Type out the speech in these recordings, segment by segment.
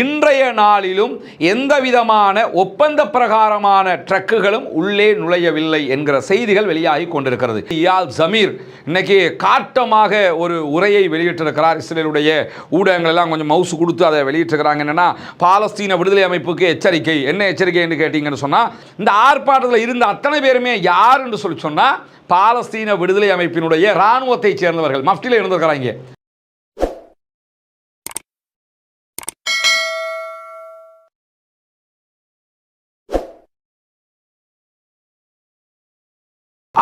இன்றைய நாளிலும் எந்த விதமான ஒப்பந்த பிரகாரமான ட்ரக்குகளும் உள்ளே நுழையவில்லை என்கிற செய்திகள் வெளியாகி கொண்டிருக்கிறது. இயால் ஜமீர் இன்னைக்கு காட்டமாக ஒரு உரையை வெளியிட்டிருக்கிறார். இஸ்ரேலுடைய ஊடகங்கள் எல்லாம் கொஞ்சம் மவுசு கொடுத்து அதை வெளியிட்டிருக்கிறாங்க. என்னன்னா பாலஸ்தீன விடுதலை அமைப்புக்கு எச்சரிக்கை. என்ன எச்சரிக்கை என்று கேட்டீங்கன்னு சொன்னால் இந்த ஆர்ப்பாட்டத்தில் இருந்த அத்தனை பேருமே யார் என்று சொல்லி சொன்னால் பாலஸ்தீன விடுதலை அமைப்பினுடைய இராணுவத்தைச் சேர்ந்தவர்கள். மஃப்டியில் இருந்திருக்கிறாங்க.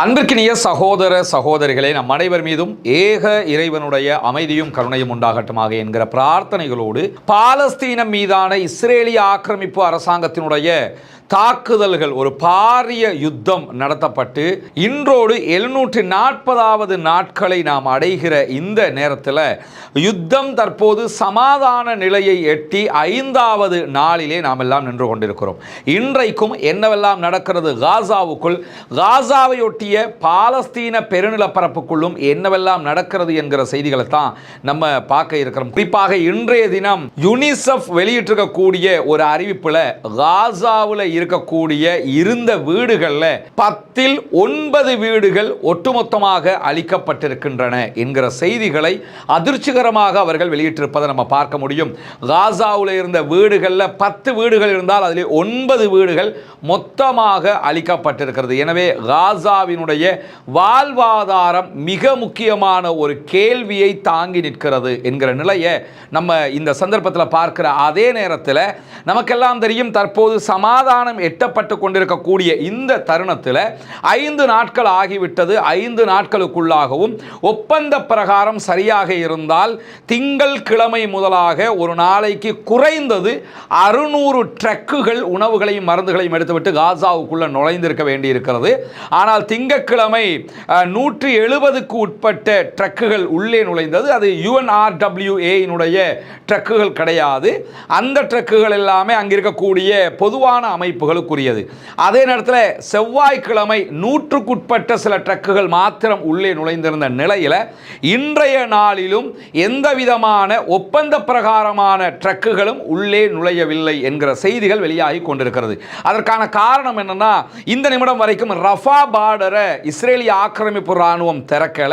அன்பிற்கினிய சகோதர சகோதரிகளே நம் அனைவர் மீதும் ஏக இறைவனுடைய அமைதியும் கருணையும் உண்டாகட்டுமாக என்கிற பிரார்த்தனைகளோடு பாலஸ்தீனம் மீதான இஸ்ரேலிய ஆக்கிரமிப்பு அரசாங்கத்தினுடைய தாக்குதல்கள் ஒரு பாரிய யுத்தம் நடத்தப்பட்டு இன்றோடு எழுநூற்றி நாற்பதாவது நாட்களை நாம் அடைகிற இந்த நேரத்தில் யுத்தம் தற்போது சமாதான நிலையை எட்டி ஐந்தாவது நாளிலே நாம் எல்லாம் நின்று கொண்டிருக்கிறோம். இன்றைக்கும் என்னவெல்லாம் நடக்கிறது காசாவுக்குள் காசாவையொட்டிய பாலஸ்தீன பெருநிலப்பரப்புக்குள்ளும் என்னவெல்லாம் நடக்கிறது என்கிற செய்திகளை தான் நம்ம பார்க்க இருக்கிறோம். குறிப்பாக இன்றைய தினம் யுனிசெஃப் வெளியிட்டிருக்கக்கூடிய ஒரு அறிவிப்பில் காசாவில் இருக்கக்கூடிய இருந்த வீடுகளில் பத்தில் ஒன்பது வீடுகள் ஒட்டுமொத்தமாக அளிக்கப்பட்டிருக்கின்றன என்கிற செய்திகளை அதிர்ச்சிகரமாக அவர்கள் வெளியிட்டிருப்பதை நம்ம பார்க்க முடியும். காசாவில் இருந்த வீடுகளில் பத்து வீடுகள் இருந்தால் அதில் ஒன்பது வீடுகள் மொத்தமாக அளிக்கப்பட்டிருக்கிறது எனவே காசாவினுடைய வாழ்வாதாரம் மிக முக்கியமான ஒரு கேள்வியை தாங்கி நிற்கிறது என்கிற நிலையை நம்ம இந்த சந்தர்ப்பத்தில் பார்க்கிற அதே நேரத்தில் நமக்கெல்லாம் தெரியும் தற்போது சமாதான சமாதானம் எட்டப்பட்டு கொண்டிருக்கக்கூடிய இந்த தருணத்தில் ஐந்து நாட்கள் ஆகிவிட்டது. ஐந்து நாட்களுக்குள்ளாகவும் ஒப்பந்த பிரகாரம் சரியாக இருந்தால் திங்கள் கிழமை முதலாக ஒரு நாளைக்கு குறைந்தது அறுநூறு ட்ரக்குகள் உணவுகளையும் மருந்துகளையும் எடுத்துவிட்டு காசாவுக்குள்ள நுழைந்திருக்க வேண்டியிருக்கிறது. ஆனால் திங்கக்கிழமை நூற்றி எழுபதுக்கு உட்பட்ட ட்ரக்குகள் உள்ளே நுழைந்தது. அது யுஎன்ஆர்டபிள்யூஏனுடைய ட்ரக்குகள் கிடையாது. அந்த ட்ரக்குகள் எல்லாமே அங்கே இருக்கக்கூடிய பொதுவான அமைப்புகளுக்குரியது அதே நேரத்தில் செவ்வாய்க்கிழமை நூற்றுக்குட்பட்ட சில ட்ரக்குகள் மாத்திரம் உள்ளே நுழைந்திருந்த நிலையில் இன்றைய நாளிலும் எந்த விதமான ஒப்பந்த பிரகாரமான ட்ரக்குகளும் உள்ளே நுழையவில்லை என்கிற செய்திகள் வெளியாகி கொண்டிருக்கிறது. அதற்கான காரணம் என்னன்னா இந்த நிமிடம் வரைக்கும் ரஃபா பார்டரை இஸ்ரேலிய ஆக்கிரமிப்பு ராணுவம் திறக்கல.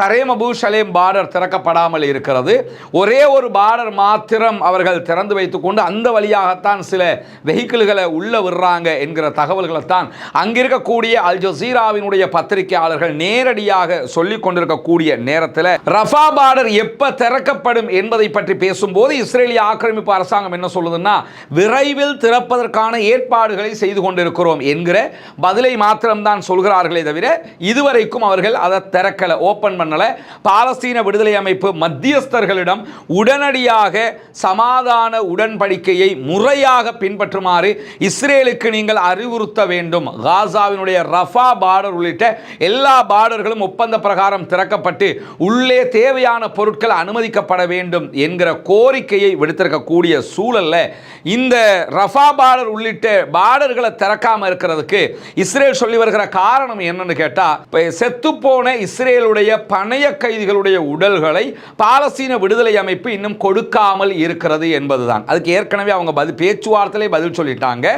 கரேமபு ஷலேம் பார்டர் திறக்கப்படாமல் இருக்கிறது. ஒரே ஒரு பார்டர் மாத்திரம் அவர்கள் திறந்து வைத்துக்கொண்டு அந்த வழியாகத்தான் சில வெஹிக்கிள்களை உள்ள விடுறாங்க என்கிற தகவல்களை தான் அங்கிருக்கக்கூடிய அல் ஜசீராவினுடைய பத்திரிகையாளர்கள் நேரடியாக சொல்லிக் கொண்டிருக்கக்கூடிய நேரத்தில் ரஃபா பார்டர் எப்ப திறக்கப்படும் என்பதை பற்றி பேசும்போது இஸ்ரேலிய ஆக்கிரமிப்பு அரசாங்கம் என்ன சொல்லுதுன்னா விரைவில் திறப்பதற்கான ஏற்பாடுகளை செய்து கொண்டிருக்கிறோம் என்கிற பதிலை மாத்திரம்தான் சொல்கிறார்களே தவிர இதுவரைக்கும் அவர்கள் அதை திறக்கல ஓபன் பண்ணல. பாலஸ்தீன விடுதலை அமைப்பு மத்தியஸ்தர்களிடம் உடனடியாக சமாதான உடன்படிக்கையை முறையாக பின்பற்றுமாறு இஸ்ரேலுக்கு நீங்கள் அறிவுறுத்த வேண்டும். காசாவினுடைய ரஃபா பார்டர் உள்ளிட்ட எல்லா பார்டர்களும் ஒப்பந்த பிரகாரம் திறக்கப்பட்டு உள்ளே தேவையான பொருட்கள் அனுமதிக்கப்பட வேண்டும் என்கிற கோரிக்கையை விடுத்திருக்கக்கூடிய சூழல்ல இந்த ரஃபா பார்டர் உள்ளிட்ட பார்டர்களை திறக்காமல் இருக்கிறதுக்கு இஸ்ரேல் சொல்லி வருகிற காரணம் என்னன்னு கேட்டால் இப்போ செத்துப்போன இஸ்ரேலுடைய பணைய கைதிகளுடைய உடல்களை பாலஸ்தீன விடுதலை அமைப்பு இன்னும் கொடுக்காமல் இருக்கிறது என்பதுதான். அதுக்கு ஏற்கனவே அவங்க பதில் பேச்சுவார்த்தையிலே பதில் சொல்லிட்டாங்க.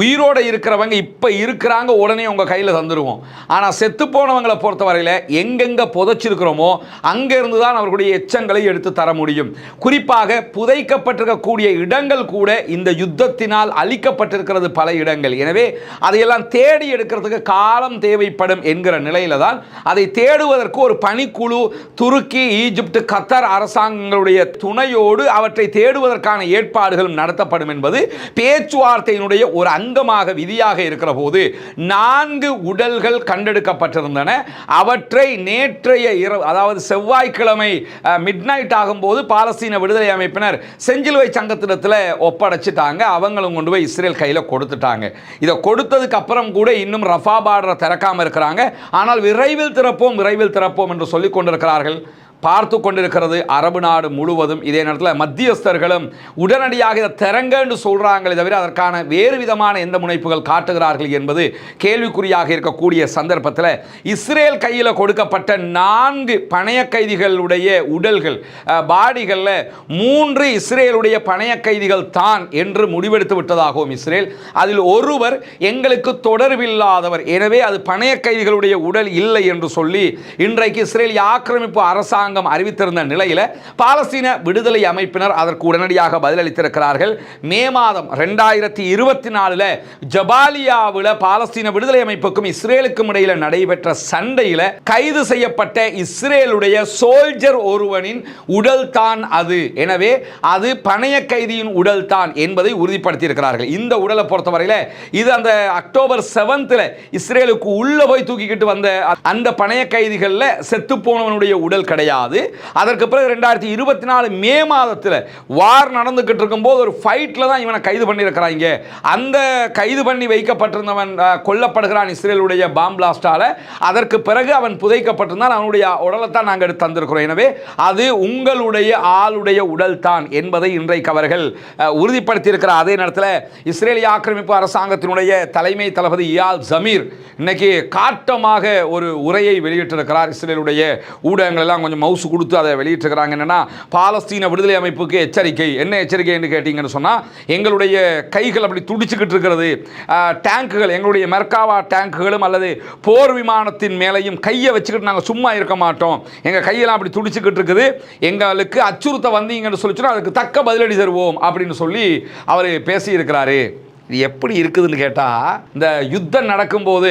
உயிரோட இருக்கிறவங்க இப்போ இருக்கிறாங்க உடனே உங்க கையில் தந்துடுவோம் ஆனால் செத்து போனவங்களை பொறுத்தவரையில் எங்கெங்க புதைச்சிருக்கிறோமோ அங்கேருந்து தான் அவர்களுடைய எச்சங்களை எடுத்து தர முடியும். குறிப்பாக புதைக்கப்பட்டிருக்கக்கூடிய இடங்கள் கூட இந்த யுத்தத்தினால் அழிக்கப்பட்டிருக்கிறது பல இடங்கள். எனவே அதையெல்லாம் தேடி எடுக்கிறதுக்கு காலம் தேவைப்படும் என்கிற நிலையில தான் அதை தேடுவதற்கு ஒரு பணிக்குழு துருக்கி ஈஜிப்ட் கத்தார் அரசாங்கங்களுடைய துணையோடு அவற்றை தேடுவதற்கான ஏற்பாடுகளும் நடத்தப்படும் என்பது பேச்சுவார்த்தையினுடைய ஒரு அங்கமாக விதியாக இருக்கிற போது நான்கு உடல்கள் கண்டெடுக்கப்பட்டிருந்தன. அவற்றை நேற்றைய இரவு அதாவது செவ்வாய்க்கிழமை மிட் நைட் ஆகும்போது பாலஸ்தீன விடுதலை அமைப்பினர் செஞ்சிலுவை சங்கத்திடத்தில் ஒப்படைச்சிட்டாங்க. அவங்களும் கொண்டு போய் இஸ்ரேல் கையில் கொடுத்துட்டாங்க. இதை கொடுத்ததுக்கு அப்புறம் கூட இன்னும் ரஃபா பார்டரை திறக்காமல் இருக்கிறாங்க. ஆனால் விரைவில் திறப்போம் விரைவில் திறப்போம் என்று சொல்லிக் கொண்டிருக்கிறார்கள். பார்த்து கொண்டிருக்கிறது அரபு நாடு முழுவதும். இதே நேரத்தில் மத்தியஸ்தர்களும் உடனடியாக இதை திறங்கன்னு சொல்கிறாங்களே தவிர அதற்கான வேறு விதமான எந்த முனைப்புகள் காட்டுகிறார்கள் என்பது கேள்விக்குறியாக இருக்கக்கூடிய சந்தர்ப்பத்தில் இஸ்ரேல் கையில் கொடுக்கப்பட்ட நான்கு பணைய கைதிகளுடைய உடல்கள் பாடிகளில் மூன்று இஸ்ரேலுடைய பணைய கைதிகள் தான் என்று முடிவெடுத்து விட்டதாகவும் இஸ்ரேல். அதில் ஒருவர் எங்களுக்கு தொடர்பில்லாதவர். எனவே அது பணைய கைதிகளுடைய உடல் இல்லை என்று சொல்லி இன்றைக்கு இஸ்ரேலிய ஆக்கிரமிப்பு அரசாங்கம் அறிவித்திருந்த நிலையில் பாலஸ்தீன விடுதலை அமைப்பினர் அதற்கு உடனடியாக பதிலளித்திருக்கிறார்கள். மே மாதம் ரெண்டாயிரத்தி இருபத்தி நாலில் ஜபாலியாவில் பாலஸ்தீன விடுதலை அமைப்புக்கும் இஸ்ரேலுக்கும் இடையில் நடைபெற்ற சண்டையில் கைது செய்யப்பட்ட இஸ்ரேலுடைய சோல்ஜர் ஒருவனின் உடல் தான் அது. எனவே அது பணைய கைதியின் உடல் தான் என்பதை உறுதிப்படுத்தியிருக்கிறார்கள். இந்த உடலை பொறுத்தவரையில் இது அந்த அக்டோபர் செவன்த்தில் இஸ்ரேலுக்கு உள்ள போய் தூக்கிக்கிட்டு வந்த அந்த பணைய கைதிகளில் செத்து போனவனுடைய உடல் கிடையாது. அதற்கு பிறகு ரெண்டாயிரத்தி இருபத்தி நாலு மே மாதத்தில் வார் நடந்துக்கிட்டு இருக்கும்போது ஒரு ஃபைட்டில் தான் இவனை கைது பண்ணியிருக்கிறாங்க. அந்த கைது பண்ணி வைக்கப்பட்டிருந்தவன் கொல்லப்படுகிறான் இஸ்ரேலுடைய பாம் பிளாஸ்டால அதற்கு பிறகு அவன் புதைக்கப்பட்டிருந்தான். அவனுடைய உடலை தான் நாங்கள் எடுத்து தந்திருக்கிறோம். எனவே அது உங்களுடைய ஆளுடைய உடல் தான் என்பதை இன்றைக்கு அவர்கள் உறுதிப்படுத்தியிருக்கிற அதே நேரத்தில் இஸ்ரேலிய ஆக்கிரமிப்பு அரசாங்கத்தினுடைய தலைமை தளபதி இயால் ஜமீர் இன்னைக்கு காட்டமாக ஒரு உரையை வெளியிட்டிருக்கிறார் இஸ்ரேலுடைய ஊடகங்கள் எல்லாம் கொஞ்சம் மவுசு கொடுத்து அதை வெளியிட்டிருக்கிறாங்க. என்னென்னா பாலஸ்தீன விடுதலை அமைப்புக்கு எச்சரிக்கை. என்ன எச்சரிக்கை என்று கேட்டிங்கன்னு சொன்னால் எங்களுடைய கைகள் அப்படி துடிச்சுக்கிட்டு இருக்கிறது. டேங்குகள் எங்களுடைய மெர்காவா டேங்குகளும் அல்லது போர் விமானத்தின் மேலையும் கையை வச்சுக்கிட்டு நாங்கள் சும்மா இருக்க மாட்டோம். எங்கள் கையெல்லாம் அப்படி துடிச்சுக்கிட்டு இருக்குது. எங்களுக்கு அச்சுறுத்த வந்தீங்கன்னு சொல்லி சொன்னால் அதுக்கு தக்க பதிலடி தருவோம் அப்படின்னு சொல்லி அவர் பேசியிருக்கிறாரு. இது எப்படி இருக்குதுன்னு கேட்டால் இந்த யுத்தம் நடக்கும்போது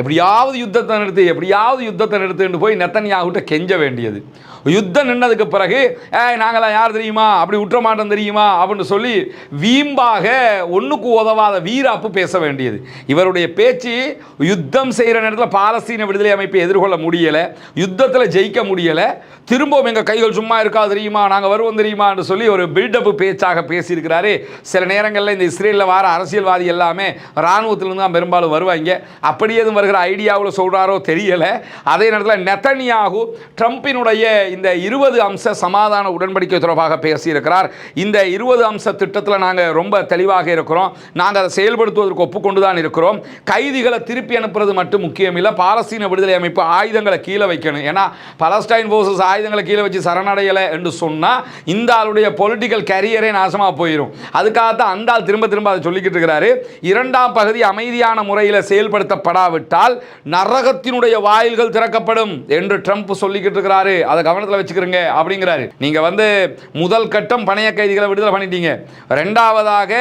எப்படியாவது யுத்தத்தை நிறுத்து எப்படியாவது யுத்தத்தை நிறுத்துன்னு போய் நெத்தனியாகிட்ட கெஞ்ச வேண்டியது. யுத்தம் நின்னதுக்கு பிறகு ஏ நாங்களாம் யார் தெரியுமா? அப்படி விட்டுற மாட்டோம் தெரியுமா? அப்படின்னு சொல்லி வீம்பாக ஒன்றுக்கு உதவாத வீராப்பு பேச வேண்டியது. இவருடைய பேச்சு யுத்தம் செய்கிற நேரத்தில் பாலஸ்தீன விடுதலை அமைப்பை எதிர்கொள்ள முடியலை யுத்தத்தில் ஜெயிக்க முடியலை. திரும்பவும் எங்கள் கைகள் சும்மா இருக்கா தெரியுமா? நாங்கள் வருவோம் தெரியுமான்னு சொல்லி ஒரு பில்டப் பேச்சாக பேசியிருக்கிறாரு. சில நேரங்களில் இந்த இஸ்ரேலில் வர அரசியல்வாதி எல்லாமே இராணுவத்திலிருந்து தான் பெரும்பாலும் வருவாங்க. அப்படியே எதுவும் வருகிற ஐடியாவில் சொல்கிறாரோ தெரியலை. அதே நேரத்தில் நெத்தனியாகு ட்ரம்பினுடைய இந்த இருபது அம்ச சமாதான உடன்படிக்கை தொடர்பாக பேசியிருக்கிறார். இந்த இருபது அம்ச திட்டத்தில் நாங்கள் ரொம்ப தெளிவாக இருக்கிறோம். நாங்கள் அதை செயல்படுத்துவதற்கு ஒப்புக்கொண்டு தான் இருக்கிறோம். கைதிகளை திருப்பி அனுப்புறது மட்டும் முக்கியம் இல்லை பாலஸ்தீன விடுதலை அமைப்பு ஆயுதங்களை கீழே வைக்கணும். ஏன்னா பலஸ்டைன் ஃபோர்ஸஸ் ஆயுதங்களை கீழே வச்சு சரணடையலை என்று சொன்னால் இந்த ஆளுடைய பொலிட்டிக்கல் கேரியரே நாசமாக போயிடும் அதுக்காகத்தான் அந்த ஆள் திரும்ப திரும்ப அதை சொல்லிக்கிட்டு இருக்கிறாரு. இரண்டாம் பகுதி அமைதியான முறையில் செயல்படுத்தப்படாவிட்டால் நரகத்தினுடைய வாயில்கள் திறக்கப்படும் என்று ட்ரம்ப் சொல்லிக்கிட்டு இருக்கிறாரு. அதை கவனத்தில் வச்சுக்கிறங்க அப்படிங்கிறாரு. நீங்கள் வந்து முதல் கட்டம் பணைய கைதிகளை விடுதலை பண்ணிட்டீங்க. ரெண்டாவதாக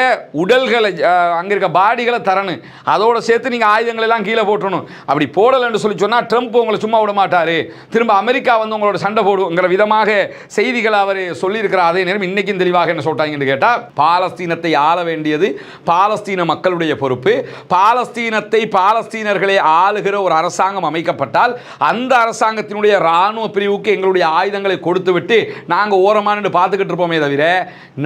உடல்களை அங்கே இருக்க பாடிகளை தரணும். அதோட சேர்த்து நீங்கள் ஆயுதங்கள் எல்லாம் கீழே போட்டணும் அப்படி போடலைன்னு சொல்லி சொன்னால் ட்ரம்ப் உங்களை சும்மா விட மாட்டார். திரும்ப அமெரிக்கா வந்து உங்களோட சண்டை போடுங்கிற விதமாக செய்திகளை அவர் சொல்லியிருக்கிறார். அதே நேரம் இன்றைக்கும் தெளிவாக என்ன சொல்கிறாங்கன்னு கேட்டால் பாலஸ்தீனத்தை ஆள வேண்டியது பாலஸ்தீன மக்களுடைய பொறுப்பு. பாலஸ்தீனத்தை பாலஸ்தீனர்களை ஆளுகிற ஒரு அரசாங்கம் அமைக்கப்பட்டால் அந்த அரசாங்கத்தினுடைய இராணுவ பிரிவுக்கு எங்களுடைய ஆயுதங்களை கொடுத்துவிட்டு நாங்கள் ஓரமானு பார்த்துக்கிட்டு இருப்போமே தவிர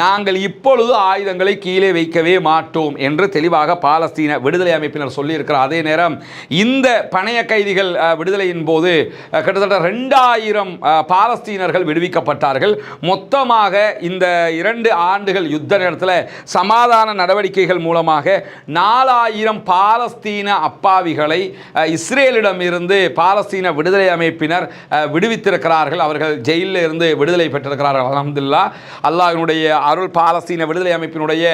நாங்கள் இப்பொழுது ஆயுதங்களை கீழே வைக்கவே மாட்டோம் என்று தெளிவாக பாலஸ்தீன விடுதலை அமைப்பினர் சொல்லியிருக்கிறார். அதே நேரம் இந்த பணைய கைதிகள் விடுதலையின் போது கிட்டத்தட்ட ரெண்டாயிரம் பாலஸ்தீனர்கள் விடுவிக்கப்பட்டார்கள். மொத்தமாக இந்த இரண்டு ஆண்டுகள் யுத்த நேரத்தில் சமாதான நடவடிக்கைகள் மூலமாக நாலாயிரம் பாலஸ்தீன அப்பாவிகளை இஸ்ரேலிடமிருந்து பாலஸ்தீன விடுதலை அமைப்பினர் விடுவித்திருக்கிறார்கள். அவர்கள் ஜெயிலில் இருந்து விடுதலை பெற்றிருக்கிறார்கள். அலமதுல்லா அல்லாஹினுடைய அருள் பாலஸ்தீன விடுதலை அமைப்பினுடைய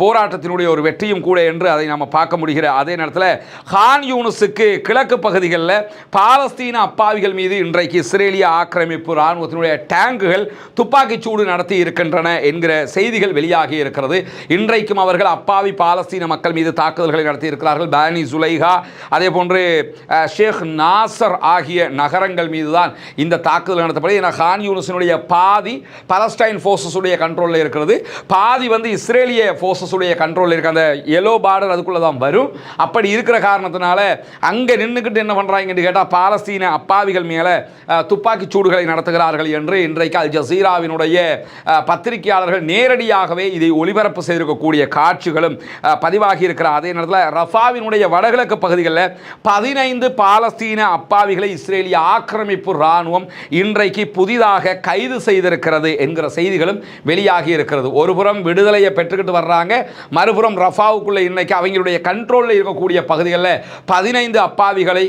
போராட்டத்தினுடைய ஒரு வெற்றியும் கூட என்று அதை நாம் பார்க்க முடிகிற அதே நேரத்தில் ஹான் யூனுஸுக்கு கிழக்கு பகுதிகளில் பாலஸ்தீன அப்பாவிகள் மீது இன்றைக்கு இஸ்ரேலிய ஆக்கிரமிப்பு இராணுவத்தினுடைய டேங்குகள் துப்பாக்கிச்சூடு நடத்தி இருக்கின்றன என்கிற செய்திகள் வெளியாகி இருக்கிறது. இன்றைக்கும் அவர்கள் அப்பாவி பாலஸ்தீன மக்கள் மீது தாக்குதல்களை நடத்தி இருக்கிறார்கள் பானி சுலைஹா அதே போன்று ஷேக் நாசர் ஆகிய நகரங்கள் மீது தான் இந்த தாக்குதல் நடத்தப்படுது ஏன்னா ஹான் யூனிஸினுடைய பாதி பலஸ்டைன் ஃபோர்ஸஸுடைய கண்ட்ரோலில் இருக்கிறது. பாதி வந்து இஸ்ரேலிய ஃபோர்ஸஸுடைய கண்ட்ரோலில் இருக்க. அந்த எல்லோ பார்டர் அதுக்குள்ளே தான் வரும். அப்படி இருக்கிற காரணத்தினால அங்கே நின்றுக்கிட்டு என்ன பண்ணுறாங்கன்னு கேட்டால் பாலஸ்தீன அப்பாவிகள் மேலே துப்பாக்கிச் சூடுகளை நடத்துகிறார்கள் என்று இன்றைக்கு அல் ஜசீராவினுடைய பத்திரிகையாளர்கள் நேரடியாகவே இதை ஒளிபரப்பு செய்திருக்கக்கூடிய காட்சிகளும் பதிவாகி இருக்கிற அதே நேரத்தில் ரஃபாவினுடைய வடகிழக்கு பகுதிகளில் பதினைந்து பாலஸ்தீன அப்பாவிகளை இஸ்ரேலிய ஆக்கிரமிப்பு இராணுவம் இன்று இன்றைக்கு புதிதாக கைது செய்திருக்கிறது என்கிற செய்திகளும் வெளியாகி இருக்கிறது. ஒருபுறம் விடுதலையை பெற்றுக்கிட்டு வர்றாங்க மறுபுறம் ரஃபாவுக்குள்ள இன்றைக்கு அவங்களுடைய கண்ட்ரோலில் இருக்கக்கூடிய பகுதிகளில் பதினைந்து அப்பாவிகளை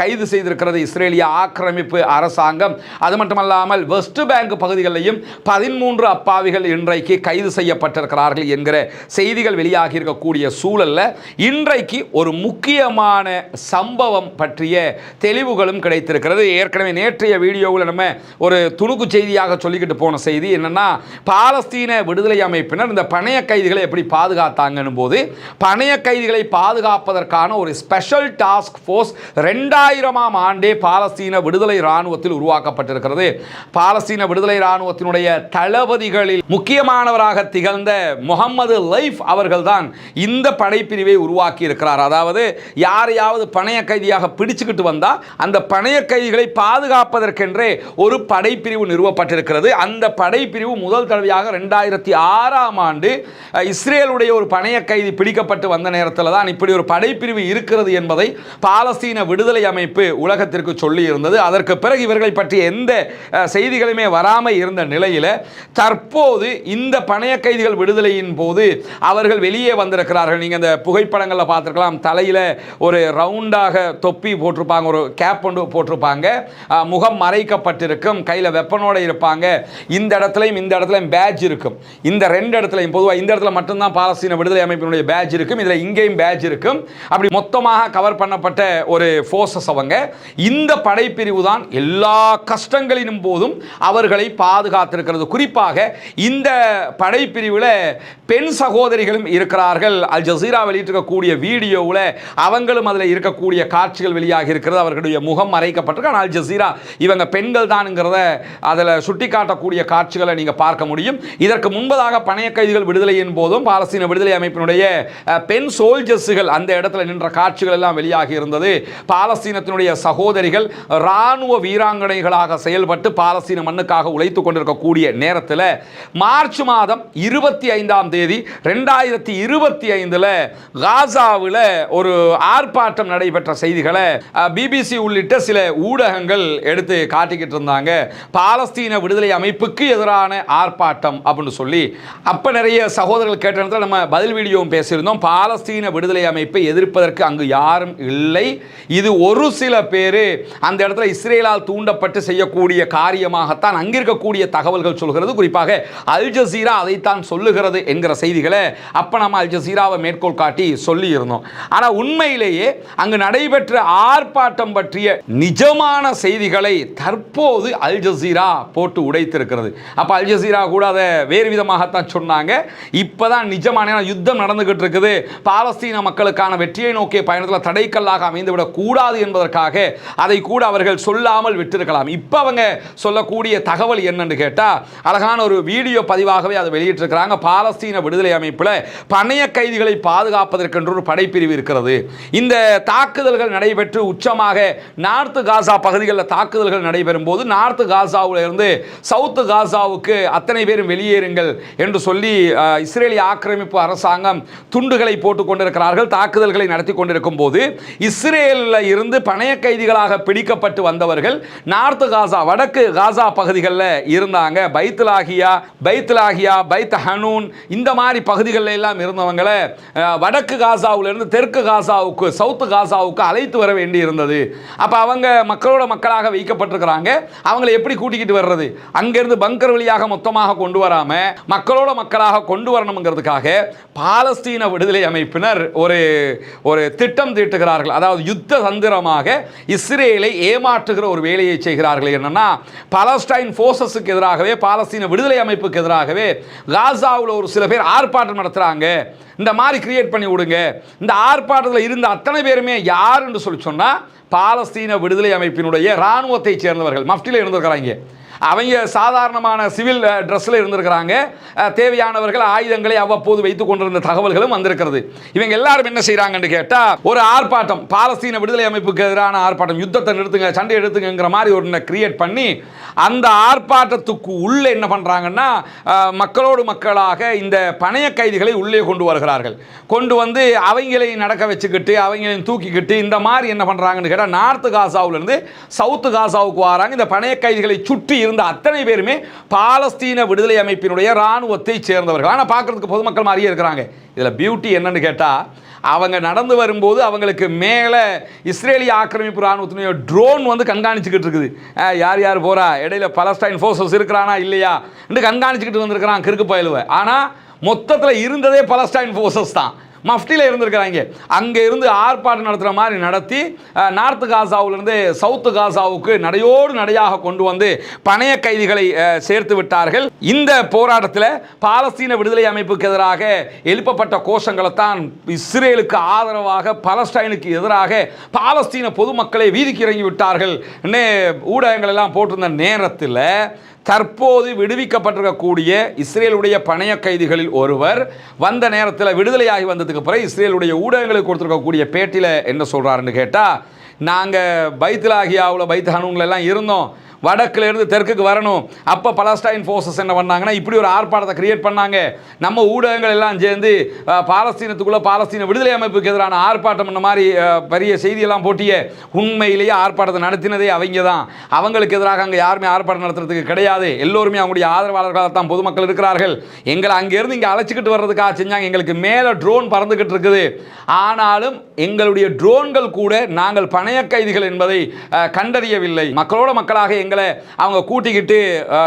கைது செய்திருக்கிறது இஸ்ரேலிய ஆக்கிரமிப்பு அரசாங்கம். அது மட்டுமல்லாமல் வெஸ்ட் பேங்க் பகுதிகளிலையும் பதிமூன்று அப்பாவிகள் இன்றைக்கு கைது செய்யப்பட்டிருக்கிறார்கள் என்கிற செய்திகள் வெளியாகி இருக்கக்கூடிய சூழலில் இன்றைக்கு ஒரு முக்கியமான சம்பவம் பற்றிய தெளிவுகளும் கிடைத்திருக்கிறது. ஏற்கனவே நேற்றைய வீடியோவில் நம்ம ஒரு துணுக்கு செய்தியாக சொல்லிக்கிட்டு போன செய்தி என்னென்னா பாலஸ்தீன விடுதலை அமைப்பினர் இந்த பணைய கைதிகளை எப்படி பாதுகாத்தாங்கன்னு போது பணைய கைதிகளை பாதுகாப்பதற்கான ஒரு ஸ்பெஷல் டாஸ்க் ஃபோர்ஸ் ரெண்டாயிரமாம் ஆண்டே பாலஸ்தீன விடுதலை இராணுவத்தில் உருவாக்கப்பட்டிருக்கிறது. பாலஸ்தீன விடுதலை இராணுவத்தினுடைய தளபதிகளில் முக்கியமானவராக திகழ்ந்த முகமது லைஃப் அவர்கள்தான் இந்த படைப்பிரிவை உருவாக்கி இருக்கிறார் அதாவது யாரையாவது பணைய கைதியாக பிடிச்சுக்கிட்டு வந்தா அந்த பணைய கைதிகளை பாதுகாப்பதற்கென்றே ஒரு ஒரு படைப்பிரிவு நிறுவப்பட்டிருக்கிறது. அந்த படைப்பிரிவு முதல் தடவையாக ரெண்டாயிரத்தி ஆறாம் ஆண்டு இஸ்ரேலுடைய ஒரு பணைய கைதி பிடிக்கப்பட்டு வந்த நேரத்தில் தான் இப்படி ஒரு படைப்பிரிவு இருக்கிறது என்பதை பாலஸ்தீன விடுதலை அமைப்பு உலகத்திற்கு சொல்லி இருந்தது அதற்கு பிறகு இவர்களை பற்றிய எந்த செய்திகளுமே வராமல் இருந்த நிலையில் தற்போது இந்த பணைய கைதிகள் விடுதலையின் போது அவர்கள் வெளியே வந்திருக்கிறார்கள். நீங்கள் இந்த புகைப்படங்களில் பார்த்துருக்கலாம். தலையில் ஒரு ரவுண்டாக தொப்பி போட்டிருப்பாங்க ஒரு கேப் ஒன்று போட்டிருப்பாங்க. முகம் மறைக்கப்பட்டிருக்கு இருக்கும். கையில் வெப்பனோடு இருப்பாங்க. இந்த இடத்துலையும் இந்த இடத்துலையும் பேட்ச் இருக்கும். இந்த ரெண்டு இடத்துலையும் பொதுவாக இந்த இடத்துல மட்டும்தான் பாலஸ்தீன விடுதலை அமைப்பினுடைய பேட்ச் இருக்கும். இதில் இங்கேயும் பேட்ச் இருக்கும். அப்படி மொத்தமாக கவர் பண்ணப்பட்ட ஒரு ஃபோர்ஸஸ் அவங்க. இந்த படைப்பிரிவு தான் எல்லா கஷ்டங்களினும் போதும் அவர்களை பாதுகாத்திருக்கிறது. குறிப்பாக இந்த படைப்பிரிவில் பெண் சகோதரிகளும் இருக்கிறார்கள். அல் ஜசீரா வெளியிட்டிருக்கக்கூடிய வீடியோவில் அவங்களும் அதில் இருக்கக்கூடிய காட்சிகள் வெளியாகி இருக்கிறது. அவர்களுடைய முகம் மறைக்கப்பட்டிருக்கு. ஆனால் அல் ஜசீரா இவங்க பெண்கள் தான் தானுங்கிறத அதில் சுட்டி காட்டக்கூடிய காட்சிகளை நீங்கள் பார்க்க முடியும். இதற்கு முன்பதாக பணைய கைதிகள் விடுதலையின் போதும் பாலஸ்தீன விடுதலை அமைப்பினுடைய பெண் சோல்ஜர்ஸுகள் அந்த இடத்துல நின்ற காட்சிகள் எல்லாம் வெளியாகி இருந்தது. பாலஸ்தீனத்தினுடைய சகோதரிகள் இராணுவ வீராங்கனைகளாக செயல்பட்டு பாலஸ்தீன மண்ணுக்காக உழைத்துக் கொண்டிருக்கக்கூடிய நேரத்தில் மார்ச் மாதம் இருபத்தி ஐந்தாம் தேதி ரெண்டாயிரத்தி இருபத்தி ஐந்தில் காசாவில் ஒரு ஆர்ப்பாட்டம் நடைபெற்ற செய்திகளை பிபிசி உள்ளிட்ட சில ஊடகங்கள் எடுத்து காட்டிக்கிட்டு இருந்தாங்க பாலஸ்தீன விடுதலை அமைப்புக்கு எதிரான ஆர்ப்பாட்டம் அப்படின்னு சொல்லி. அப்போ நிறைய சகோதரர்கள் கேட்ட நேரத்தில் நம்ம பதில் வீடியோவும் பேசியிருந்தோம். பாலஸ்தீன விடுதலை அமைப்பை எதிர்ப்பதற்கு அங்கு யாரும் இல்லை. இது ஒரு சில பேர் அந்த இடத்துல இஸ்ரேலால் தூண்டப்பட்டு செய்யக்கூடிய காரியமாகத்தான் அங்கே இருக்கக்கூடிய தகவல்கள் சொல்கிறது. குறிப்பாக அல் ஜசீரா அதைத்தான் சொல்லுகிறது என்கிற செய்திகளை அப்போ நம்ம அல் ஜசீராவை மேற்கோள் காட்டி சொல்லி இருந்தோம் ஆனால் உண்மையிலேயே அங்கு நடைபெற்ற ஆர்ப்பாட்டம் பற்றிய நிஜமான செய்திகளை தற்போது அல் ஜசீரா போட்டு உடைத்திருக்கிறது. அப்போ அல் ஜசீரா கூட அதை வேறு விதமாகத்தான் சொன்னாங்க. இப்போதான் நிஜமான யுத்தம் நடந்துகிட்டு இருக்குது பாலஸ்தீன மக்களுக்கான வெற்றியை நோக்கிய பயணத்தில் தடைக்கல்லாக அமைந்துவிடக்கூடாது என்பதற்காக அதை கூட அவர்கள் சொல்லாமல் விட்டிருக்கலாம். இப்போ அவங்க சொல்லக்கூடிய தகவல் என்னன்னு கேட்டால் அழகான ஒரு வீடியோ பதிவாகவே அதை வெளியிட்டிருக்கிறாங்க. பாலஸ்தீன விடுதலை அமைப்பில் பணைய கைதிகளை பாதுகாப்பதற்கென்று ஒரு படைப்பிரிவு இருக்கிறது. இந்த தாக்குதல்கள் நடைபெற்று உச்சமாக நார்த்து காசா பகுதிகளில் தாக்குதல்கள் நடைபெறும் போது நார்த்து காசாவில் இருந்து சவுத்து காசாவுக்கு அத்தனை பேரும் வெளியேறுங்கள் என்று சொல்லி இஸ்ரேலிய ஆக்கிரமிப்பு அரசாங்கம் துண்டுகளை போட்டுக் கொண்டிருக்கிறார்கள் தாக்குதல்களை நடத்தி கொண்டிருக்கும் போது இஸ்ரேலில் இருந்து பணைய கைதிகளாக பிடிக்கப்பட்டு வந்தவர்கள் நார்த்து காசா வடக்கு காசா பகுதிகளில் இருந்தாங்க. பைத்துலாகியா பைத்துலாகியா பைத் ஹனூன் இந்த மாதிரி பகுதிகளில் எல்லாம் இருந்தவங்களை வடக்கு காசாவிலிருந்து தெற்கு காசாவுக்கு சவுத்து காசாவுக்கு அழைத்து வர வேண்டி இருந்தது அப்போ அவங்க மக்களோட மக்களாக வைக்கப்பட்டிருக்கிறாங்க. அவங்களை எப்படி கூட்டிக்கிட்டு வர்றது? அங்கேருந்து பங்கர் வழியாக மொத்தமாக கொண்டு வராமல் மக்களோட மக்களாக கொண்டு வரணுங்கிறதுக்காக பாலஸ்தீன விடுதலை அமைப்பினர் ஒரு ஒரு திட்டம் தீட்டுகிறார்கள். அதாவது யுத்த தந்திரமாக இஸ்ரேலை ஏமாற்றுகிற ஒரு வேலையை செய்கிறார்கள். என்னன்னா பாலஸ்டைன் ஃபோர்ஸஸுக்கு எதிராகவே பாலஸ்தீன விடுதலை அமைப்புக்கு எதிராகவே காசாவில் ஒரு சில பேர் ஆர்ப்பாட்டம் நடத்துகிறாங்க இந்த மாதிரி கிரியேட் பண்ணி விடுங்க. இந்த ஆர்ப்பாட்டத்தில் இருந்த அத்தனை பேருமே யார் என்று சொல்லி சொன்னால் பாலஸ்தீன விடுதலை அமைப்பினுடைய இராணுவத்தை சேர்ந்தவர்கள். மஃப்டியில் இருந்திருக்கிறாங்க அவங்க சாதாரணமான சிவில் ட்ரெஸ்ஸில் இருந்திருக்கிறாங்க. தேவையானவர்கள் ஆயுதங்களை அவ்வப்போது வைத்துக் கொண்டிருந்த தகவல்களும் வந்திருக்கிறது. இவங்க எல்லாரும் என்ன செய்கிறாங்கன்னு கேட்டால் ஒரு ஆர்ப்பாட்டம் பாலஸ்தீன விடுதலை அமைப்புக்கு எதிரான ஆர்ப்பாட்டம் யுத்தத்தை நிறுத்துங்க சண்டை எடுத்துங்கிற மாதிரி ஒன்று கிரியேட் பண்ணி அந்த ஆர்ப்பாட்டத்துக்கு உள்ளே என்ன பண்ணுறாங்கன்னா மக்களோடு மக்களாக இந்த பணைய கைதிகளை உள்ளே கொண்டு வருகிறார்கள். கொண்டு வந்து அவங்களை நடக்க வச்சுக்கிட்டு அவங்களையும் தூக்கிக்கிட்டு இந்த மாதிரி என்ன பண்ணுறாங்கன்னு கேட்டால் நார்த்து காசாவிலேருந்து சவுத்து காசாவுக்கு வராங்க. இந்த பணைய கைதிகளை சுற்றி இருந்த அத்தனை பேருமே பாலஸ்தீன விடுதலை அமைப்பினுடைய இராணுவத்தை சேர்ந்தவர்கள். ஆனால் பார்க்கறதுக்கு பொதுமக்கள் மாதிரியே இருக்கிறாங்க. இதில் பியூட்டி என்னன்னு கேட்டால் அவங்க நடந்து வரும்போது அவங்களுக்கு மேலே இஸ்ரேலிய ஆக்கிரமிப்பு இராணுவத்தினுடைய ட்ரோன் வந்து கண்காணிச்சுக்கிட்டு இருக்குது. யார் யார் போகிறா இடையில பலஸ்டைன் ஃபோர்ஸஸ் இருக்கிறானா இல்லையா? என்று கண்காணிச்சுக்கிட்டு வந்திருக்கிறான் கிறுக்கு பயிலுவை. ஆனால் மொத்தத்தில் இருந்ததே பலஸ்டைன் ஃபோர்ஸஸ் தான். மஃப்டியில் இருந்திருக்கிறாங்க. அங்கே இருந்து ஆர்ப்பாட்டம் நடத்துகிற மாதிரி நடத்தி நார்த்து காசாவிலிருந்து சவுத்து காசாவுக்கு நடையோடு நடையாக கொண்டு வந்து பணைய கைதிகளை சேர்த்து விட்டார்கள். இந்த போராட்டத்தில் பாலஸ்தீன விடுதலை அமைப்புக்கு எதிராக எழுப்பப்பட்ட கோஷங்களை தான் இஸ்ரேலுக்கு ஆதரவாக பலஸ்டைனுக்கு எதிராக பாலஸ்தீன பொதுமக்களை வீதிக்கு இறங்கி விட்டார்கள். ஊடகங்கள் எல்லாம் போட்டிருந்த நேரத்தில் தற்போது விடுவிக்கப்பட்டிருக்கக்கூடிய இஸ்ரேலுடைய பணைய கைதிகளில் ஒருவர் வந்த நேரத்தில் விடுதலையாகி வந்ததுக்கு பிறகு இஸ்ரேலுடைய ஊடகங்களுக்கு கொடுத்துருக்கக்கூடிய பேட்டியில் என்ன சொல்கிறாருன்னு கேட்டால் நாங்கள் பைத்துலாகியாவில் பைத் ஹனூன்ல இருந்தோம். வடக்குலேருந்து தெற்குக்கு வரணும். அப்போ பலஸ்டைன் ஃபோர்ஸஸ் என்ன பண்ணாங்கன்னா இப்படி ஒரு ஆர்ப்பாட்டத்தை கிரியேட் பண்ணாங்க. நம்ம ஊடகங்கள் எல்லாம் சேர்ந்து பாலஸ்தீனத்துக்குள்ளே பாலஸ்தீன விடுதலை அமைப்புக்கு எதிரான ஆர்ப்பாட்டம் இந்த மாதிரி பெரிய செய்தியெல்லாம் போட்டிய உண்மையிலேயே ஆர்ப்பாட்டத்தை நடத்தினதே அவங்க தான். அவங்களுக்கு எதிராக அங்கே யாருமே ஆர்ப்பாட்டம் நடத்துறதுக்கு கிடையாது. எல்லோருமே அவங்களுடைய ஆதரவாளர்களாக தான் பொதுமக்கள் இருக்கிறார்கள். எங்களை அங்கேருந்து இங்கே அழைச்சிக்கிட்டு வர்றதுக்காக செஞ்சாங்க. எங்களுக்கு மேலே ட்ரோன் பறந்துக்கிட்டு இருக்குது. ஆனாலும் எங்களுடைய ட்ரோன்கள் கூட நாங்கள் பணைய கைதிகள் என்பதை கண்டறியவில்லை. மக்களோட மக்களாக எங்களை அவங்க கூட்டிக்கிட்டு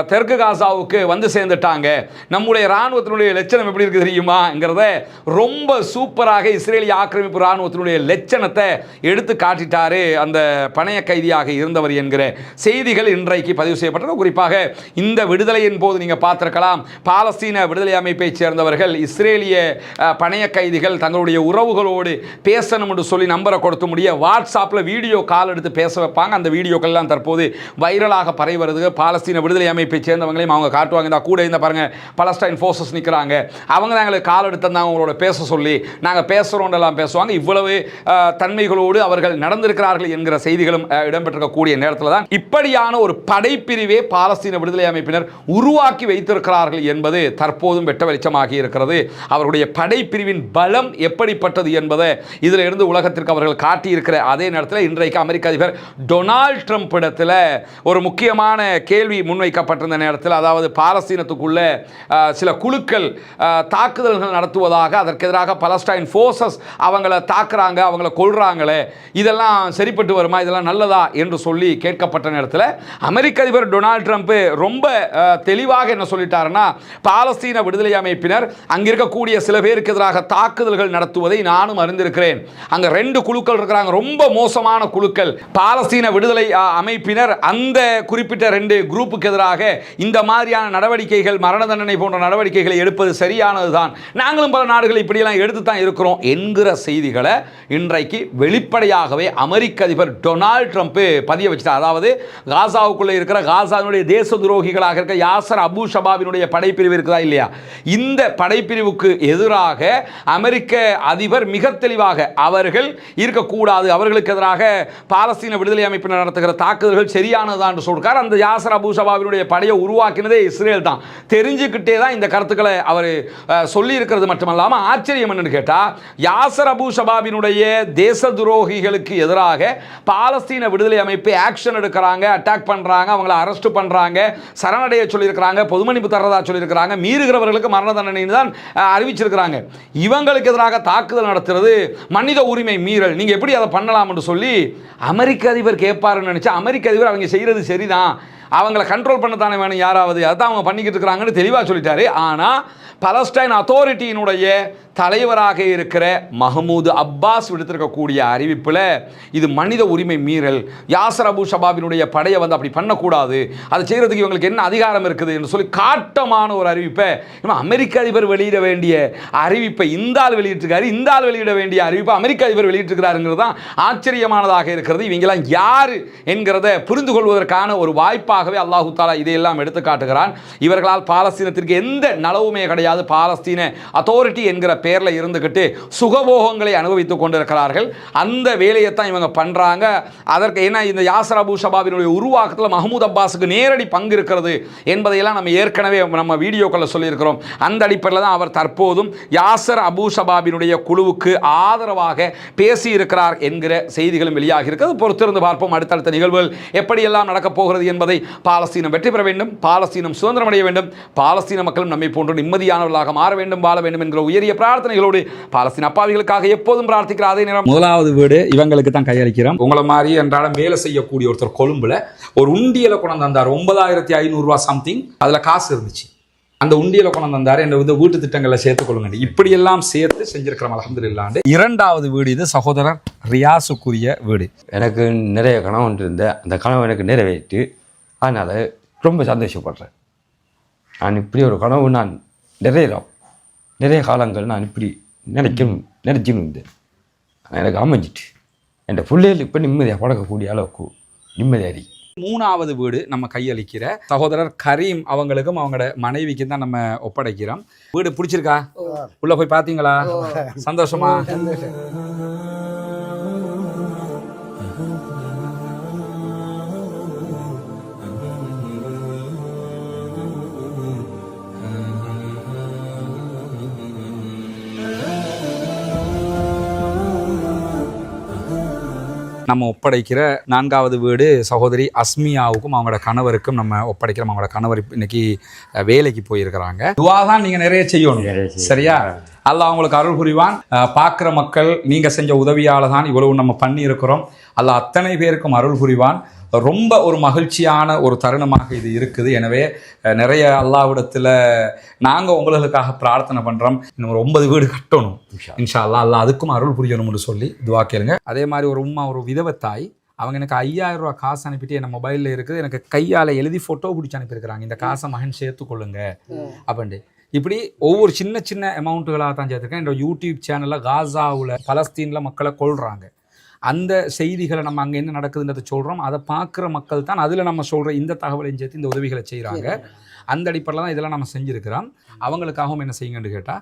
தெற்கு காசாவுக்கு வந்து சேர்ந்துட்டாங்க. நம்முடைய இராணுவத்தினுடைய லட்சணம் எப்படி இருக்கு தெரியுமாங்கிறத ரொம்ப சூப்பராக இஸ்ரேலிய ஆக்கிரமிப்பு இராணுவத்தினுடைய லட்சணத்தை எடுத்து காட்டிட்டாரு அந்த பணைய கைதியாக இருந்தவர் என்கிற செய்திகள் இன்றைக்கு பதிவு செய்யப்பட்டது. குறிப்பாக இந்த விடுதலையின் போது நீங்கள் பார்த்திருக்கலாம் பாலஸ்தீன விடுதலை அமைப்பைச் சேர்ந்தவர்கள் இஸ்ரேலிய அஹ், பணைய கைதிகள் தங்களுடைய உறவுகளோடு பேசணும் என்று சொல்லி நம்பரை கொடுத்த முடிய வாட்ஸ்அப்பில் வீடியோ கால் எடுத்து பேச வைப்பாங்க. அந்த வீடியோக்கள் எல்லாம் தற்போது வைரலாக பரவி வருது. பாலஸ்தீன விடுதலை அமைப்பை சேர்ந்தவங்களையும் அவங்க காட்டுவாங்க. இந்த கூட இந்த பாருங்கள் பலஸ்டைன் ஃபோர்ஸஸ் நிற்கிறாங்க அவங்க தான் எங்களுக்கு கால் எடுத்திருந்தாங்க அவங்களோட பேச சொல்லி நாங்கள் பேசுகிறோன்றெல்லாம் பேசுவாங்க. இவ்வளவு தன்மைகளோடு அவர்கள் நடந்திருக்கிறார்கள் என்கிற செய்திகளும் இடம்பெற்றிருக்கக்கூடிய நேரத்தில் தான் இப்படியான ஒரு படைப்பிரிவே பாலஸ்தீன விடுதலை அமைப்பினர் உருவாக்கி வைத்திருக்கிறார்கள் என்பது தற்போதும் வெட்ட வெளிச்சமாகி இருக்கிறது. அவருடைய படைப்பிரிவின் பலம் எப்படிப்பட்டது என்பதை இதில் இருந்து உலகத்திற்கு அவர்கள் காட்டியிருக்கிற அதே நேரத்தில் இன்றைக்கு அமெரிக்க அதிபர் டொனால்ட் ட்ரம்ப் இடத்தில் ஒரு முக்கியமான கேள்வி முன்வைக்கப்பட்டிருந்த நேரத்தில் அதாவது பாலஸ்தீனத்துக்குள்ள சில குழுக்கள் தாக்குதல்கள் நடத்துவதாக அதற்கு எதிராக பலஸ்டைன் ஃபோர்ஸஸ் அவங்கள தாக்குறாங்க அவங்கள கொள்கிறாங்களே இதெல்லாம் சரிப்பட்டு வருமா இதெல்லாம் நல்லதா என்று சொல்லி கேட்கப்பட்ட நேரத்தில் அமெரிக்க அதிபர் டொனால்ட் ட்ரம்ப் ரொம்ப தெளிவாக என்ன சொல்லிட்டாருன்னா பாலஸ்தீன விடுதலை அமைப்பினர் அங்கிருக்கக்கூடிய சில பேருக்கு எதிராக தாக்குதல்கள் நடத்துவதை நானும் அறிந்திருக்கிறேன். அங்கே ரெண்டு குழுக்கள் இருக்கிறாங்க ரொம்ப மோசமான குழுக்கள். பாலஸ்தீன விடுதலை அமைப்பினர் அந்த குறிப்பிட்ட ரெண்டு குரூப்புக்கு எதிராக இந்த மாதிரியான நடவடிக்கைகள் மரண தண்டனை போன்ற நடவடிக்கைகளை எடுப்பது சரியானதுதான். நாங்களும் பல நாடுகள் இப்படியெல்லாம் எடுத்து தான் இருக்கிறோம் என்கிற செய்திகளை இன்றைக்கு வெளிப்படையாகவே அமெரிக்க அதிபர் டொனால்ட் ட்ரம்ப் பதிய வச்சிட்டார். அதாவது காசாவுக்குள்ளே இருக்கிற காசாவினுடைய தேச துரோகிகளாக இருக்க யாசர் அபு ஷபாபினுடைய படைப்பிரிவு இருக்குதா இல்லையா? இந்த படைப்பிரிவுக்கு எதிராக அமெரிக்க அதிபர் மிக தெளிவாக அவர்கள் இருக்கக்கூடாது. அவர்களுக்கு எதிராக பாலஸ்தீன விடுதலை அமைப்பினர் நடத்துகிற தாக்குதல்கள் சரியானதான் என்று சொல்கிறார் அந்த யாசர் அபூஷபாவினுடைய படையை உருவாக்கினதே இஸ்ரேல் தான். தெரிஞ்சுக்கிட்டே தான் இந்த கருத்துக்களை அவர் சொல்லி இருக்கிறது மட்டுமல்லாமல் ஆச்சரியம் என்னன்னு கேட்டால் யாசர் அபூஷபாவினுடைய தேச துரோகிகளுக்கு எதிராக பாலஸ்தீன விடுதலை அமைப்பு ஆக்ஷன் எடுக்கிறாங்க அட்டாக் பண்ணுறாங்க அவங்கள அரெஸ்ட் பண்ணுறாங்க சரணடைய சொல்லியிருக்கிறாங்க பொதுமன்னிப்பு தர்றதா சொல்லியிருக்கிறாங்க மீறுகிறவர்களுக்கு மரண தண்டனை தான் அறிவிச்சிருக்கிறாங்க. இவங்களுக்கு எதிராக தாக்குதல் நடத்துறது மனித உரிமை மீறல். நீங்கள் எப்படி அதை பண்ணலாம்னு சொல்லி அமெரிக்க அதிபர் கேட்பாருன்னு நினச்சா அமெரிக்க அதிபர் அவங்க செய்கிறது சரிதான். அவங்கள கண்ட்ரோல் பண்ண தானே வேணும் யாராவது. அதான் அவங்க பண்ணிக்கிட்டு இருக்கிறாங்கன்னு தெளிவாக சொல்லிட்டாரு. ஆனால் பலஸ்டைன் அத்தாரிட்டியினுடைய தலைவராக இருக்கிற மஹமூது அப்பாஸ் விடுத்திருக்கக்கூடிய அறிவிப்பில் இது மனித உரிமை மீறல் யாசர் அபு ஷபாபினுடைய படையை வந்து அப்படி பண்ணக்கூடாது அதை செய்கிறதுக்கு இவங்களுக்கு என்ன அதிகாரம் இருக்குது என்று சொல்லி காட்டமான ஒரு அறிவிப்பை நம்ம அமெரிக்க அதிபர் வெளியிட வேண்டிய அறிவிப்பை இந்த ஆள் வெளியிட்டிருக்காரு இந்த ஆள் வெளியிட வேண்டிய அறிவிப்பை அமெரிக்க அதிபர் வெளியிட்டிருக்கிறாருங்கிறது தான் ஆச்சரியமானதாக இருக்கிறது. இவங்கெல்லாம் யார் என்கிறத புரிந்து கொள்வதற்கான ஒரு வாய்ப்பாகவே அல்லாஹு தாலா இதையெல்லாம் எடுத்து காட்டுகிறான் இவர்களால் பாலஸ்தீனத்திற்கு எந்த நலவுமே கிடையாது. பாலஸ்தீன அத்தாரிட்டி என்கிற பேரில் இருந்துக்கிட்டு சுகபோகங்களை அனுபவித்துக் கொண்டிருக்கிறார்கள். அந்த வேலையை தான் இவங்க பண்ணுறாங்க அதற்கு ஏன்னா இந்த யாசர் அபு ஷபாபினுடைய உருவாக்கத்தில் மஹமூத் அப்பாஸுக்கு நேரடி பங்கு இருக்கிறது என்பதையெல்லாம் நம்ம ஏற்கனவே நம்ம வீடியோக்களில் சொல்லியிருக்கிறோம். அந்த அடிப்படையில் தான் அவர் தற்போதும் யாசர் அபு ஷபாபினுடைய குழுவுக்கு ஆதரவாக பேசியிருக்கிறார் என்கிற செய்திகளும் வெளியாகி இருக்கிறது பொறுத்திருந்து பார்ப்போம். அடுத்தடுத்த நிகழ்வுகள் எப்படியெல்லாம் நடக்கப் போகிறது என்பதை பாலஸ்தீனம் வெற்றி பெற வேண்டும். பாலஸ்தீனம் சுதந்திரம் அடைய வேண்டும். பாலஸ்தீன மக்களும் நம்மை போன்ற நிம்மதியான நிம்மதியானவர்களாக மாற வேண்டும் வாழ வேண்டும் என்கிற உயரிய பிரார்த்தனைகளோடு பாலஸ்தீன அப்பாவிகளுக்காக எப்போதும் பிரார்த்திக்கிற அதே நேரம் முதலாவது வீடு இவங்களுக்கு தான் கையளிக்கிறோம். உங்களை மாதிரி அன்றாடம் வேலை செய்யக்கூடிய ஒருத்தர் கொழும்புல ஒரு உண்டியலை கொண்டு வந்தார். ஒன்பதாயிரத்தி ஐநூறுரூவா சம்திங் அதில் காசு இருந்துச்சு. அந்த உண்டியலை கொண்டு வந்தார். இந்த இந்த வீட்டு திட்டங்களை சேர்த்துக் கொள்ளுங்க இப்படியெல்லாம் சேர்த்து செஞ்சிருக்கிறோம் அலமதுல்லாண்டு இரண்டாவது வீடு இது சகோதரர் ரியாசுக்குரிய வீடு. எனக்கு நிறைய கனவு ஒன்று இருந்த அந்த கனவு எனக்கு நிறைவேற்று அதனால் ரொம்ப சந்தோஷப்படுறேன். நான் இப்படி ஒரு கனவு நான் நிறைய நிறைய காலங்கள் நான் இப்படி நினைக்கணும் நினைச்சுன்னு இருந்தேன். எனக்கு அமைஞ்சிட்டு என் பிள்ளைகள் இப்போ நிம்மதியாக பழக்கக்கூடிய அளவுக்கு நிம்மதியாக இருக்கு மூணாவது வீடு நம்ம கையளிக்கிற சகோதரர் கரீம் அவங்களுக்கும் அவங்களோட மனைவிக்கும் தான் நம்ம ஒப்படைக்கிறோம். வீடு பிடிச்சிருக்கா? உள்ள போய் பாத்தீங்களா சந்தோஷமா. நம்ம ஒப்படைக்கிற நான்காவது வீடு சகோதரி அஸ்மியாவுக்கும் அவங்களோட கணவருக்கும் நம்ம ஒப்படைக்கிறோம். அவங்களோட கணவர் இன்னைக்கு வேலைக்கு போயிருக்கிறாங்க. துவா தான் நீங்க நிறைய செய்யணும். சரியா? அல்லாஹ் உங்களுக்கு அருள் புரிவான். பார்க்கிற மக்கள் நீங்க செஞ்ச உதவியால தான் இவ்வளவு நம்ம பண்ணி இருக்கிறோம் அல்லாஹ் அத்தனை பேருக்கும் அருள் புரிவான். ரொம்ப ஒரு மகிழ்ச்சியான ஒரு தருணமாக இது இருக்குது. எனவே நிறைய அல்லாவிடத்தில் நாங்கள் உங்களுக்காக பிரார்த்தனை பண்ணுறோம் இன்னும் ஒரு ஒன்பது வீடு கட்டணும். இன்ஷா அல்லாஹ். அல்லாஹ் அதுக்கும் அருள் புரியணும்னு சொல்லி துவா கேளுங்க. அதே மாதிரி ஒரு உம்மா ஒரு விதவத்தாய் அவங்க எனக்கு ஐயாயிரம் ரூபா காசு அனுப்பிட்டு என் மொபைலில் இருக்குது. எனக்கு கையால் எழுதி ஃபோட்டோ பிடிச்சி அனுப்பியிருக்கிறாங்க. இந்த காசை மகன் சேர்த்துக்கொள்ளுங்க அப்படின்ட்டு இப்படி ஒவ்வொரு சின்ன சின்ன அமௌண்ட்டுகளாக தான் சேர்த்துருக்கேன். என்னோட யூடியூப் சேனலில் காசாவில் பலஸ்தீனில் மக்களை கொள்றாங்க அந்த செய்திகளை நம்ம அங்கே என்ன நடக்குதுன்றதை சொல்கிறோம் அதை பார்க்குற மக்கள் தான் அதில் நம்ம சொல்கிற இந்த தகவலையும் சேர்த்து இந்த உதவிகளை செய்கிறாங்க அந்த அடிப்படையில் தான் இதெல்லாம் நம்ம செஞ்சுருக்கிறோம். அவங்களுக்காகவும் என்ன செய்யுங்கன்னு கேட்டால்